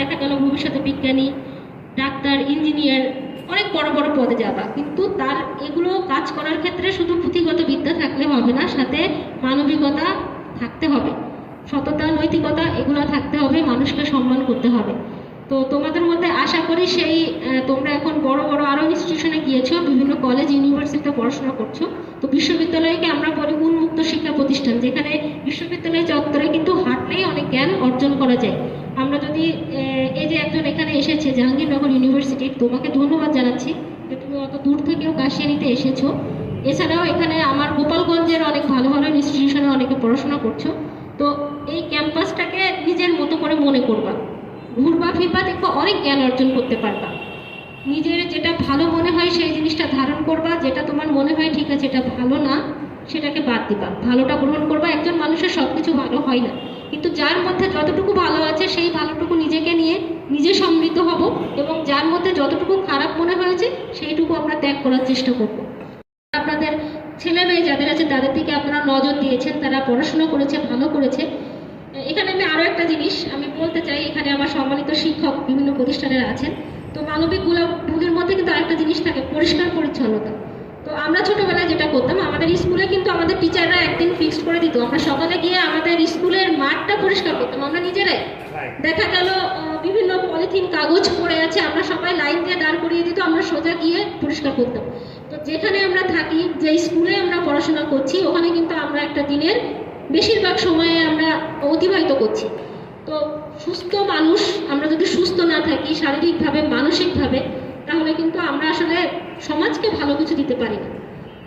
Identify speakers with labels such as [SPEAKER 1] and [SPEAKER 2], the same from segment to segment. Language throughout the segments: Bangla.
[SPEAKER 1] দেখা গেল ভবিষ্যতে বিজ্ঞানী, ডাক্তার, ইঞ্জিনিয়ার, অনেক বড় বড় পদে যাবা। কিন্তু তার এগুলো কাজ করার ক্ষেত্রে শুধু পুঁথিগত বিদ্যা থাকলে হবে না, সাথে মানবিকতা থাকতে হবে। সততা, নৈতিকতা, এগুলো থাকতে হবে, মানুষকে সম্মান করতে হবে। তো তোমাদের মধ্যে আশা করি সেই তোমরা এখন বড় বড় আরও ইনস্টিটিউশনে গিয়েছো, বিভিন্ন কলেজ ইউনিভার্সিটিতে পড়াশোনা করছ। তো বিশ্ববিদ্যালয়কে আমরা বলি উন্মুক্ত শিক্ষা প্রতিষ্ঠান, যেখানে বিশ্ববিদ্যালয় চত্বরে কিন্তু হাঁটলেই অনেক জ্ঞান অর্জন করা যায় আমরা যদি আহ, এই যে একজন এখানে এসেছে জাহাঙ্গীরনগর ইউনিভার্সিটি, তোমাকে ধন্যবাদ জানাচ্ছি যে তুমি অত দূর থেকেও কাশিয়ানিতে এসেছ। এছাড়াও এখানে আমার গোপালগঞ্জের অনেক ভালো ভালো ইনস্টিটিউশনে অনেকে পড়াশোনা করছ। তো এই ক্যাম্পাসটাকে নিজের মতো করে মনে করবা। ঘুরবা, ফিরবা, দেখবা অনেক জ্ঞান অর্জন করতে পারবা। নিজের যেটা ভালো মনে হয় সেই জিনিসটা ধারণ করবা, যেটা তোমার মনে হয় ঠিক আছে, এটা ভালো না, সেটাকে বাদ দিবা। ভালোটা গ্রহণ করবা, একজন মানুষের সব কিছু ভালো হয় না। কিন্তু যার মধ্যে যতটুকু ভালো আছে, সেই ভালোটুকু নিজে সমৃদ্ধ হব এবং যার মধ্যে যতটুকু খারাপ মনে হয়েছে সেইটুকু আমরা ত্যাগ করার চেষ্টা করব। আপনাদের ছেলে মেয়ে যাদের আছে তাদের দিকে আপনারা নজর দিয়েছেন তারা পড়াশোনা করেছে ভালো করেছে। এখানে আমি আরও একটা জিনিস আমি বলতে চাই এখানে আমার সম্মানিত শিক্ষক বিভিন্ন প্রতিষ্ঠানের আছেন। তো মানবিক গুণের মধ্যে কিন্তু আরেকটা জিনিস থাকে পরিষ্কার পরিচ্ছন্নতা। তো আমরা ছোটবেলায় যেটা করতাম আমাদের স্কুলে কিন্তু আমাদের টিচাররা একদিন ফিক্সড করে দিত। আমরা সকালে গিয়ে আমাদের স্কুলের মাঠটা পরিষ্কার করতাম আমরা নিজেরাই। দেখা গেল বিভিন্ন পলিথিন কাগজ পড়ে আছে, আমরা সবাই লাইন দিয়ে দাঁড় করিয়ে দিত, আমরা সোজা গিয়ে পরিষ্কার করতাম। তো যেখানে আমরা থাকি যে স্কুলে আমরা পড়াশোনা করছি, ওখানে কিন্তু আমরা একটা দিনের বেশিরভাগ সময়ে আমরা অতিবাহিত করছি। তো সুস্থ মানুষ, আমরা যদি সুস্থ না থাকি, শারীরিকভাবে, মানসিকভাবে, তাহলে কিন্তু আমরা আসলে সমাজকে ভালো কিছু দিতে পারি না।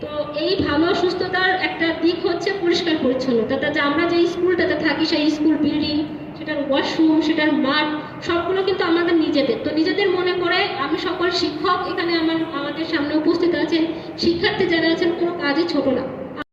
[SPEAKER 1] তো এই ভালো সুস্থতার একটা দিক হচ্ছে পরিষ্কার পরিচ্ছন্নতা। তাতে আমরা যে স্কুলটাতে থাকি, সেই স্কুল, বিল্ডিং সেটার ওয়াশরুম, সেটার মাঠ, সবগুলো কিন্তু আমাদের নিজেদের। তো নিজেদের মনে করে আমি সকল শিক্ষক এখানে আমার, আমাদের সামনে উপস্থিত আছেন। শিক্ষার্থী যারা আছেন, কোনো কাজই ছোট না।